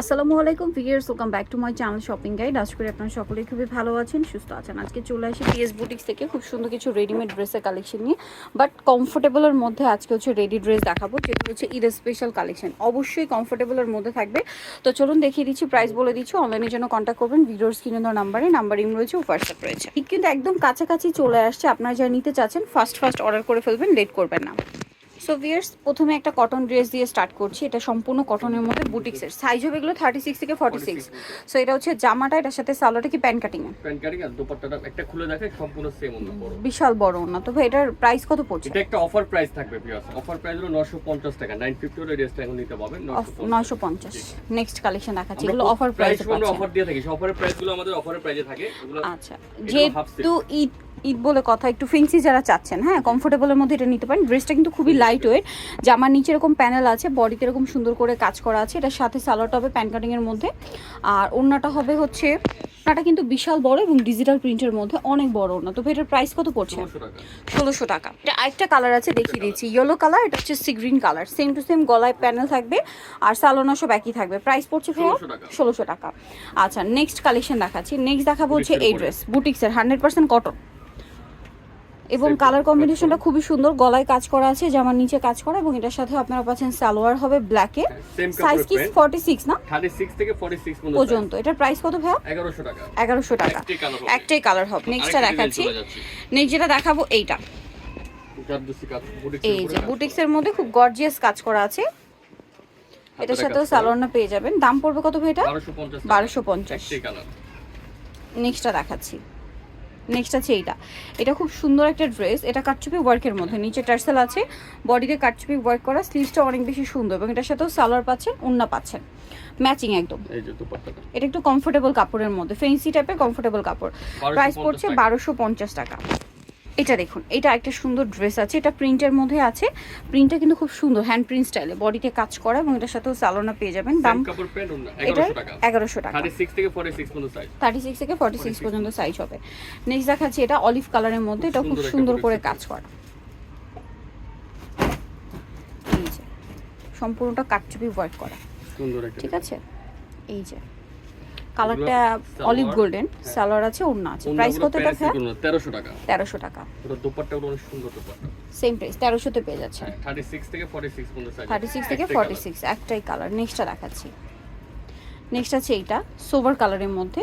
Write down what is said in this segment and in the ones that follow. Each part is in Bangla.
আসসালামু আলাইকুম viewers welcome back to my channel shopping guide আজ করে আপনারা সকলেই খুবই ভালো আছেন, সুস্থ আছেন। আজকে চলে আসি পিএস বুটিক্স থেকে খুব সুন্দর কিছু রেডিমেড ড্রেসের কালেকশন নিয়ে। বাট কমফোর্টেবলের মধ্যে আজকে হচ্ছে রেডি ড্রেস দেখাবো যেগুলো হচ্ছে ঈদের স্পেশাল কালেকশন অবশ্যই কমফোর্টেবলের মধ্যে থাকবে। তো চলুন দেখিয়ে দিচ্ছি প্রাইস বলে দিচ্ছি অনলাইনের জন্য কন্ট্যাক্ট করবেন। ভিডিওর স্ক্রিনে দেওয়া নাম্বারে নাম্বার ইম রয়েছে হোয়াটসঅ্যাপ রয়েছে। ঠিক কিন্তু একদম কাছাকাছি চলে আসছে, আপনারা যারা নিতে চাচ্ছেন ফার্স্ট ফার্স্ট অর্ডার করে ফেলবেন লেট করবেন না। সো ভিয়ার্স প্রথমে একটা কটন ড্রেস দিয়ে স্টার্ট করছি। এটা সম্পূর্ণ কটনের মধ্যে বুটিক্সের সাইজ হবে এগুলো থার্টি সিক্স থেকে ফর্টি সিক্স সো এটা হচ্ছে জামাটা এটার সাথে সালোয়ারটা কি প্যান্ট কাটিং প্যান্ট কাটিং আর দোপাট্টাটা একটা খুলে দেখে সম্পূর্ণ সেম অন্য বড়। বিশাল বড় না তো ভাই এটার প্রাইস কত পড়ছে? এটা একটা অফার প্রাইস থাকবে ভিউয়ার্স অফার প্রাইস হলো 950 টাকা। 950 এর ড্রেসটা এখন নিতে পাবেন 950 পঞ্চাশ। নেক্সট কালেকশন দেখাচ্ছি। এগুলো অফার প্রাইস আমরা অফার দিয়ে থাকি। অফারের প্রাইসগুলো আমাদের অফারের প্রাইসে থাকে। আচ্ছা। যেহেতু ঈদ ঈদ বলে কথা একটু ফেন্সি যারা চাচ্ছেন হ্যাঁ কমফোর্টেবলের মধ্যে এটা নিতে পারেন। ড্রেসটা কিন্তু খুবই লাইট ওয়েট জামার নিচে এরকম প্যানেল আছে বডিতে এরকম সুন্দর করে কাজ করা আছে। এটার সাথে সালোয়ারটা হবে প্যান কাটিংয়ের মধ্যে। আর ওড়নাটা হবে হচ্ছে ওড়নাটা কিন্তু বিশাল বড় এবং ডিজিটাল প্রিন্টের মধ্যে অনেক বড় ওড়না। তো ভাই এটার প্রাইস কত পড়ছে? ষোলোশো টাকা। এটা আরেকটা কালার আছে দেখিয়ে দিচ্ছি। ইয়েলো কালার এটা হচ্ছে sea green colour same to same গলায় প্যানেল থাকবে আর সালোনা সব একই থাকবে। প্রাইস পড়ছে ভাইয়া? ষোলোশো টাকা। আচ্ছা নেক্সট কালেকশন দেখাচ্ছি। নেক্সট দেখাবো হচ্ছে এই। ড্রেস বুটিক্সের হান্ড্রেড পার্সেন্ট কটন এবং কালার কম্বিনেশনটা খুবই সুন্দর। গলায় কাজ করা আছে জামার নিচে কাজ করা এবং এটার সাথে আপনারা পাচ্ছেন সালোয়ার হবে ব্ল্যাকে সাইজ কি? কাপড় ফর্টি সিক্স না? 36 থেকে 46 পর্যন্ত এটার প্রাইস কত ভাইয়া? 1100 টাকা। এগারোশো টাকা। একটাই কালার হবে। নেক্সটটা দেখাচ্ছি। নেক্সট যেটা দেখাবো এইটা। এই যে বুটিক্সের মধ্যে খুব গর্জিয়াস কাজ করা আছে। এটার সাথেও সালোয়ারনা পেয়ে যাবেন। দাম পড়বে কত ভাই এটা? 1250 বারোশো পঞ্চাশ। একটাই কালার নেক্সটটা দেখাচ্ছি। নেক্সট আছে এইটা। এটা খুব সুন্দর একটা ড্রেস এটা কাটচুপি ওয়ার্কের মধ্যে। নিচে টার্সেল আছে বডিতে কাটচুপি ওয়ার্ক করা স্লিভসটা অনেক বেশি সুন্দর এবং এটার সাথেও সালোয়ার পাচ্ছেন উন্না পাচ্ছেন। ম্যাচিং একদম। এটা একটু কমফোর্টেবল কাপড়ের মধ্যে ফেন্সি টাইপের কমফোর্টেবল কাপড়। প্রাইস পড়ছে বারোশো পঞ্চাশ টাকা। এটা দেখুন এটা একটা সুন্দর ড্রেস আছে এটা প্রিন্টের মধ্যে আছে। প্রিন্টটা কিন্তু খুব সুন্দর হ্যান্ড প্রিন্ট স্টাইলে বডিতে কাজ করা এবং এটার সাথেও সালোনা পেয়ে যাবেন। দাম এটা 1100 টাকা। এগারোশো টাকা। 36 থেকে 46 পর্যন্ত সাইজ থার্টি সিক্স থেকে ফর্টি সিক্স পর্যন্ত সাইজ হবে। নেক্সট দেখাচ্ছি এটা অলিভ কালারের মধ্যে। এটা খুব সুন্দর করে কাজ করা। সম্পূর্ণটা কাটচুপি ওয়ার্ক করা। সুন্দর একটা ঠিক আছে? এই যে। কালারটা অলিভ গোল্ডেন হ্যাঁ। সালোয়ার আছে ওড়না আছে। প্রাইস কত প্যারিসের 1300 টাকা। 1300 টাকা। পুরো দোপাট্টা গুলো অনেক সুন্দর দোপাট্টা। সেম প্রাইস 1300 তে পেয়ে যাচ্ছে 36 থেকে 46 পর্যন্ত সাইজ থার্টি সিক্স থেকে ফর্টি সিক্স একটাই কালার নেক্সটটা দেখাচ্ছি। নেক্সট আছে এইটা সোভার কালারের মধ্যে।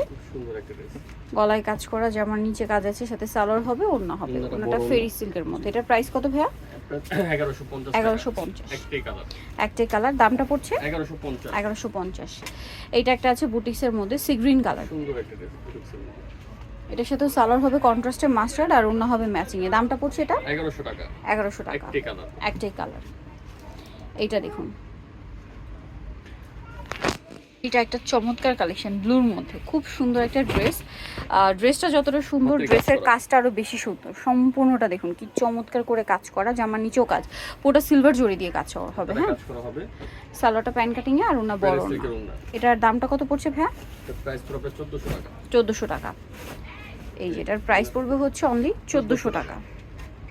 গলায় কাজ করা জামার নিচে কাজ আছে সাথে সালোয়ার হবে ওড়না হবে। ওড়নাটা ফেরি সিল্কের মধ্যে। এটার প্রাইস কত ভাইয়া? এগারোশো পঞ্চাশ একটাই কালার দামটা পড়ছে? এগারোশো পঞ্চাশ। এইটা একটা আছে বুটিক্সের মধ্যে সি গ্রিন কালার। এটার সাথেও সালোয়ার হবে মাস্টার্ড আর অন্য হবে ম্যাচিং এ। দামটা পড়ছে এটা? 1100 টাকা। এগারোশো টাকা। একটাই কালার এইটা দেখুন। এটা একটা চমৎকার কালেকশন ব্লুর মধ্যে। খুব সুন্দর একটা ড্রেস। ড্রেসটা যতটা সুন্দর ড্রেসের কাজটা আরও বেশি সুন্দর। সম্পূর্ণটা দেখুন কি চমৎকার করে কাজ করা জামার নিচেও কাজ। পুরোটা সিলভার জড়ি দিয়ে কাজ হবে হ্যাঁ? সালোয়ারটা প্যান কাটিং এ আর ওনা বড় এটার দামটা কত পড়ছে ভ্যা এটার প্রাইস পড়বে 1400 টাকা। চোদ্দোশো টাকা। এই যে এটার প্রাইস পড়বে হচ্ছে অনলি চোদ্দোশো টাকা।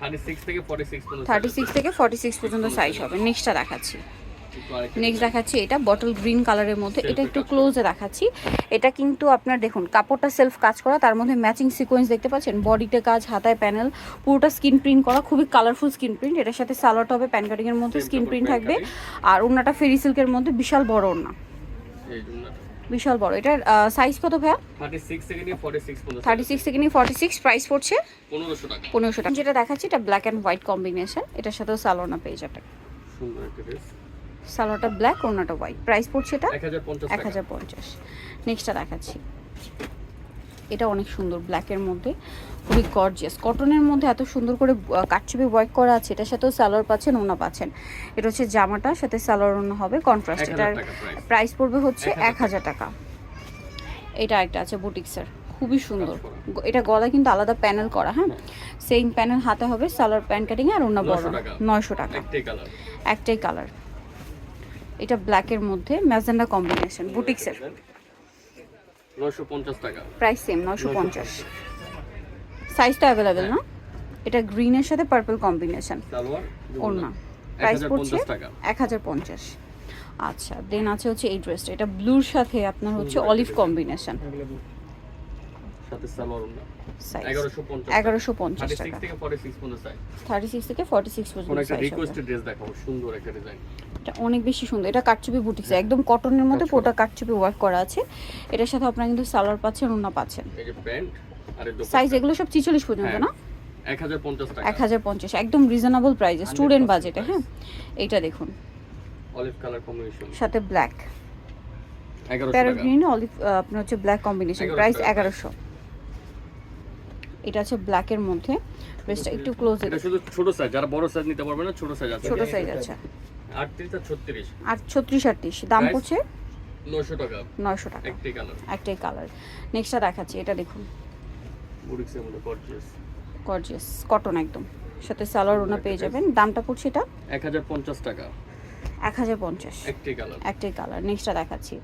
36 থেকে 46 পর্যন্ত থার্টি সিক্স থেকে ফর্টি সিক্স পর্যন্ত সাইজ হবে। নেক্সটটা দেখাচ্ছি। নেক্সট দেখাচ্ছি এটা বটল গ্রিন কালারের মধ্যে এটা একটু ক্লোজে দেখাচ্ছি। এটা কিন্তু আপনার দেখুন কাপড়টা সেলফ কাজ করা তার মধ্যে ম্যাচিং সিকোয়েন্স দেখতে পাচ্ছেন বডিতে কাজ হাতায় প্যানেল পুরোটা স্কিন প্রিন্ট করা খুবই কালারফুল স্কিন প্রিন্ট এটার সাথে সালোয়ারটা হবে প্যান কাটিং এর মধ্যে স্কিন প্রিন্ট থাকবে। আর ওড়নাটা ফেরি সিল্কের মধ্যে বিশাল বড় ওড়নাটা। বিশাল বড় এটার সাইজ কত ভাইয়া? 36 থেকে নিয়ে 46 পর্যন্ত। থার্টি সিক্স থেকে নিয়ে প্রাইস পড়ছে 1500 টাকা। পনেরোশো টাকা। যেটা দেখাচ্ছি এটা ব্ল্যাক অ্যান্ড হোয়াইট কম্বিনেশন এটার সাথেও সালোয়ারনা পেয়ে যাবে সুন্দর একটা ড্রেস সালোয়ারটা ব্ল্যাক ওড়নাটা হোয়াইট প্রাইস পড়ছে এটা? 1050 এক হাজার পঞ্চাশ। নেক্সটটা দেখাচ্ছি। এটা অনেক সুন্দর ব্ল্যাকের মধ্যে। খুবই গর্জিয়াস কটনের মধ্যে এত সুন্দর করে কাটচুপি ওয়ার্ক করা আছে। এটার সাথেও সালোয়ার পাচ্ছেন ওনা পাচ্ছেন। এটা হচ্ছে জামাটা সাথে সালোয়ার ওনা হবে। কন্ট্রাস্ট 1000 এটার প্রাইস পড়বে হচ্ছে 1000 এক হাজার টাকা। এটা একটা আছে বুটিক্সের খুবই সুন্দর। এটা গলায় কিন্তু আলাদা প্যানেল করা হ্যাঁ? সেম প্যানেল হাতে হবে সালোয়ার প্যান্ট কাটিং আর ওনা বড় 900 নয়শো টাকা। একটাই কালার একটাই কালার এটা ব্ল্যাকের মধ্যে ম্যাজেন্ডা কম্বিনেশন বুটিক্সের 950 টাকা। প্রাইস সেম নশো পঞ্চাশ। সাইজটা অ্যাভেলেবেল না এটা গ্রিনের সাথে পার্পল কম্বিনেশন সালোয়ার ওড়না। প্রাইস পড়ছে 1050 এক হাজার পঞ্চাশ। আচ্ছা দেন আছে হচ্ছে এই ড্রেসটা এটা ব্লুর সাথে আপনার হচ্ছে অলিভ কম্বিনেশন সাথে সালোয়ার ওড়না। সাইজ এগারোশো পঞ্চাশ এগারোশো পঞ্চাশ থার্টি টাকা। সিক্স থেকে ফর্টি সিক্স পর্যন্ত সাইজ থার্টি সিক্স থেকে ফর্টি সিক্স কোনো পর্যন্ত সাইজ হবে। রিকোয়েস্টেড ড্রেস দেখাবো সুন্দর একটা ডিজাইন এটা অনেক বেশি সুন্দর। এটা কাটচুপি বুটিক্স একদম কটনের মধ্যে। পুরোটা কাটচুপি ওয়ার্ক করা আছে। এটার সাথে আপনারা কিন্তু সালোয়ার পাচ্ছেন ওনা পাচ্ছেন। সাইজ এগুলো সব ছিচল্লিশ পর্যন্ত হ্যাঁ, না? এক হাজার পঞ্চাশ একদম রিজনেবল প্রাইসে স্টুডেন্ট বাজেটে হ্যাঁ? এইটা দেখুন। অলিভ কালার কম্বিনেশন সাথে ব্ল্যাক এগারোশো প্যারট গ্রিন অলিভ আপনার হচ্ছে ব্ল্যাক কম্বিনেশন 1100 প্রাইস এগারোশো। এটা আছে মধ্যে। একটু ক্লোজ এটা শুধু ছোট সাইজ যারা বড় সাইজ নিতে পারবে না ছোট সাইজ আছে। ছোট সাইজ আছে। আর ছত্রিশ। আটত্রিশ। দাম পড়ছে? টাকা। নয়শো টাকা। কালার একটাই কালার নেক্সটটা দেখাচ্ছি এটা দেখুন। গর্জিয়াস কটন একদম। সাথে সালোয়ার ওনা পেয়ে যাবেন। দামটা পড়ছে এটা? এক হাজার পঞ্চাশ টাকা। এক হাজার পঞ্চাশ। একটাই কালার। নেক্সটটা দেখাচ্ছি।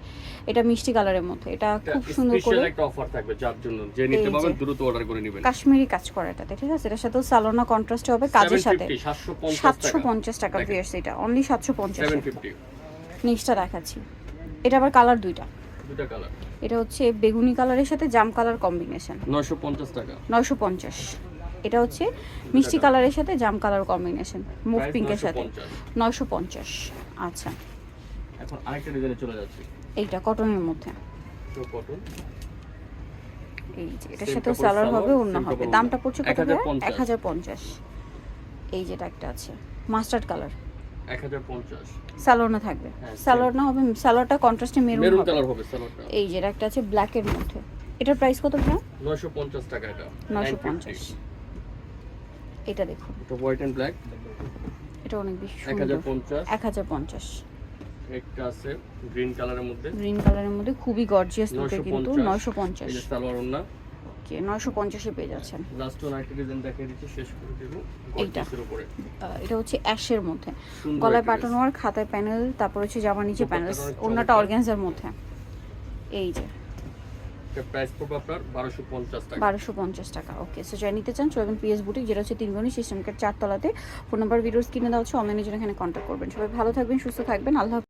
এটা মিষ্টি কালারের মধ্যে। এটা খুব সুন্দর করে একটা অফার থাকবে যার জন্য। যে নিতে পারবেন দ্রুত অর্ডার করে নেবেন। কাশ্মীরি কাজ করা এটাতে ঠিক আছে? এটার সাথেও সালোনা কন্ট্রাস্ট হবে কাজের সাথে। 750 750 সাতশো টাকা। পঞ্চাশ টাকা দেখেন। এটা। অনলি সাতশো পঞ্চাশ 750 নেক্সটটা দেখাচ্ছি। এটা আবার কালার দুইটা। কালার এটা হচ্ছে বেগুনি কালারের সাথে জাম কালার কম্বিনেশন 950 টাকা। নয়শো পঞ্চাশ। এটা হচ্ছে মিষ্টি কালারের সাথে জাম কালার কম্বিনেশন মুভ পিঙ্কের সাথে। 950 নয়শো পঞ্চাশ। আচ্ছা। এখন আরেকটা ডিজাইনে চলে যাচ্ছে। এইটা কটনের মধ্যে। কটন এই যে এটার কাপড় সালোয়ার হবে অন্য হবে। দামটা। পড়ছে কত 1050 এক হাজার পঞ্চাশ। এই যেটা একটা আছে। মাস্টার্ড কালার 1050 থাকবে। হ্যাঁ, সালোয়ার না হবে সালোয়ারটা কন্ট্রাস্টে মেরুন মেরুন হবে। কালার হবে সালোয়ারটা এই যেটা একটা আছে ব্ল্যাকের মধ্যে। এটার প্রাইস কত ভাই 950 টাকা এটা। নয়শো 950 পঞ্চাশ এটা দেখুন। তো হোয়াইট এন্ড ব্ল্যাক এটা অনেক বেশি সুন্দর। 1050 এক হাজার পঞ্চাশ। একটা আছে গ্রিন কালারের মধ্যে। গ্রিন কালারের মধ্যে খুবই গর্জিয়াস লুকে কিন্তু 950 নয়শো পঞ্চাশ। এই সালোয়ার ওন্না ওকে নয়শো পঞ্চাশে পেয়ে যাচ্ছেন। লাস্ট ওয়ান আরেকটা ডিজাইন দেখিয়ে দিচ্ছি শেষ করে দেব। গর্জিয়াসের উপরে। এটা হচ্ছে অ্যাশের মধ্যে। গলায় একটা পাঠানো খাতায় প্যানেল তারপর হচ্ছে জামা নিচে প্যানেল চমৎকার। অর্গ্যানজার মধ্যে। এই যে। এটা প্রাইস পড়বে আপনার 1250 টাকা। ওকে নিতে চান পিএস যেটা হচ্ছে চারতলাতে। ফোন নাম্বার ভিডিওস কিনে দেওয়া হচ্ছে অনলাইনে এখানে কন্ট্যাক্ট করবেন। সবাই ভালো থাকবেন, সুস্থ থাকবেন। আল্লাহ।